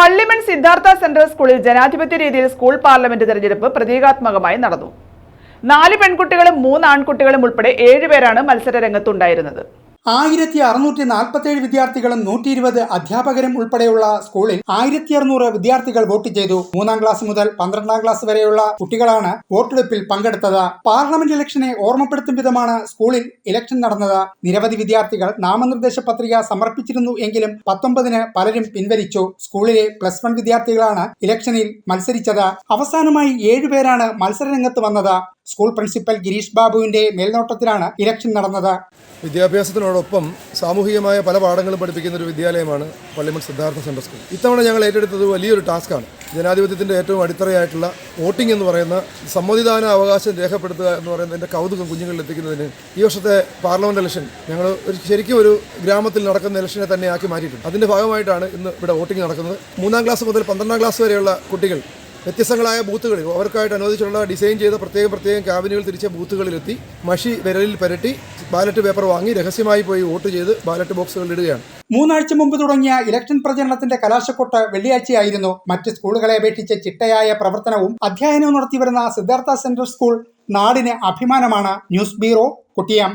Pallimon Siddhartha central സ്കൂളിൽ ജനാധിപത്യ രീതിയിൽ സ്കൂൾ പാർലമെന്റ് തെരഞ്ഞെടുപ്പ് പ്രതീകാത്മകമായി നടന്നു. നാല് പെൺകുട്ടികളും മൂന്ന് ആൺകുട്ടികളും ഉൾപ്പെടെ ഏഴുപേരാണ് മത്സര രംഗത്തുണ്ടായിരുന്നത് ആയിരത്തി അറുന്നൂറ്റി നാൽപ്പത്തി ഏഴ് വിദ്യാർത്ഥികളും നൂറ്റി ഇരുപത് അധ്യാപകരും ഉൾപ്പെടെയുള്ള സ്കൂളിൽ ആയിരത്തി അറുന്നൂറ് വിദ്യാർത്ഥികൾ വോട്ട് ചെയ്തു. മൂന്നാം ക്ലാസ് മുതൽ പന്ത്രണ്ടാം ക്ലാസ് വരെയുള്ള കുട്ടികളാണ് വോട്ടെടുപ്പിൽ പങ്കെടുത്തത്. പാർലമെന്റ് ഇലക്ഷനെ ഓർമ്മപ്പെടുത്തും വിധമാണ് സ്കൂളിൽ ഇലക്ഷൻ നടന്നത്. നിരവധി വിദ്യാർത്ഥികൾ നാമനിർദ്ദേശ പത്രിക സമർപ്പിച്ചിരുന്നു എങ്കിലും പത്തൊമ്പതിന് പലരും പിൻവലിച്ചു. സ്കൂളിലെ പ്ലസ് വൺ വിദ്യാർത്ഥികളാണ് ഇലക്ഷനിൽ മത്സരിച്ചത്. അവസാനമായി ഏഴുപേരാണ് മത്സരരംഗത്ത് വന്നത്. സ്കൂൾ പ്രിൻസിപ്പൽ ഗിരീഷ് ബാബുവിന്റെ മേൽനോട്ടത്തിലാണ് ഇലക്ഷൻ നടന്നത്. വിദ്യാഭ്യാസത്തിനോടൊപ്പം സാമൂഹികമായ പല പാഠങ്ങളും പഠിപ്പിക്കുന്ന ഒരു വിദ്യാലയമാണ് പള്ളിമൺ സിദ്ധാർത്ഥ സെൻട്രൽ സ്കൂൾ. ഇത്തവണ ഞങ്ങൾ ഏറ്റെടുത്തത് വലിയൊരു ടാസ്ക്കാണ് ജനാധിപത്യത്തിന്റെ ഏറ്റവും അടിത്തറയായിട്ടുള്ള വോട്ടിംഗ് എന്ന് പറയുന്ന സമ്മതിദാന അവകാശം രേഖപ്പെടുത്തുക എന്ന് പറയുന്നതിന്റെ കൗതുകം കുഞ്ഞുങ്ങളിൽ എത്തിക്കുന്നതിന് ഈ വർഷത്തെ പാർലമെന്റ് ഇലക്ഷൻ ഞങ്ങൾ ഒരു ശരിക്കും ഒരു ഗ്രാമത്തിൽ നടക്കുന്ന ഇലക്ഷനെ തന്നെ ആക്കി മാറ്റിയിട്ടുണ്ട്. അതിന്റെ ഭാഗമായിട്ടാണ് ഇന്ന് ഇവിടെ വോട്ടിംഗ് നടക്കുന്നത്. മൂന്നാം ക്ലാസ് മുതൽ പന്ത്രണ്ടാം ക്ലാസ് വരെയുള്ള കുട്ടികൾ വ്യത്യസ്തങ്ങളായ ബൂത്തുകളിൽ. അവർക്കായിട്ട് അനുവദിച്ചിട്ടുള്ള ഡിസൈൻ ചെയ്ത പ്രത്യേകം പ്രത്യേകം ക്യാബിനുകൾ തിരിച്ച ബൂത്തുകളിലെത്തി. മഷി വിരലിൽ പരട്ടി ബാലറ്റ് പേപ്പർ വാങ്ങി രഹസ്യമായി പോയി വോട്ട് ചെയ്ത് ബാലറ്റ് ബോക്സുകളിൽ ഇടുകയാണ്. മൂന്നാഴ്ച മുമ്പ് തുടങ്ങിയ ഇലക്ഷൻ പ്രചരണത്തിന്റെ കലാശക്കൊട്ട് വെള്ളിയാഴ്ചയായിരുന്നു. മറ്റ് സ്കൂളുകളെ അപേക്ഷിച്ച് ചിട്ടയായ പ്രവർത്തനവും അധ്യയനവും നടത്തിവരുന്ന സിദ്ധാർത്ഥ സെൻട്രൽ സ്കൂൾ നാടിന് അഭിമാനമാണ്. News bureau കുട്ടിയാം.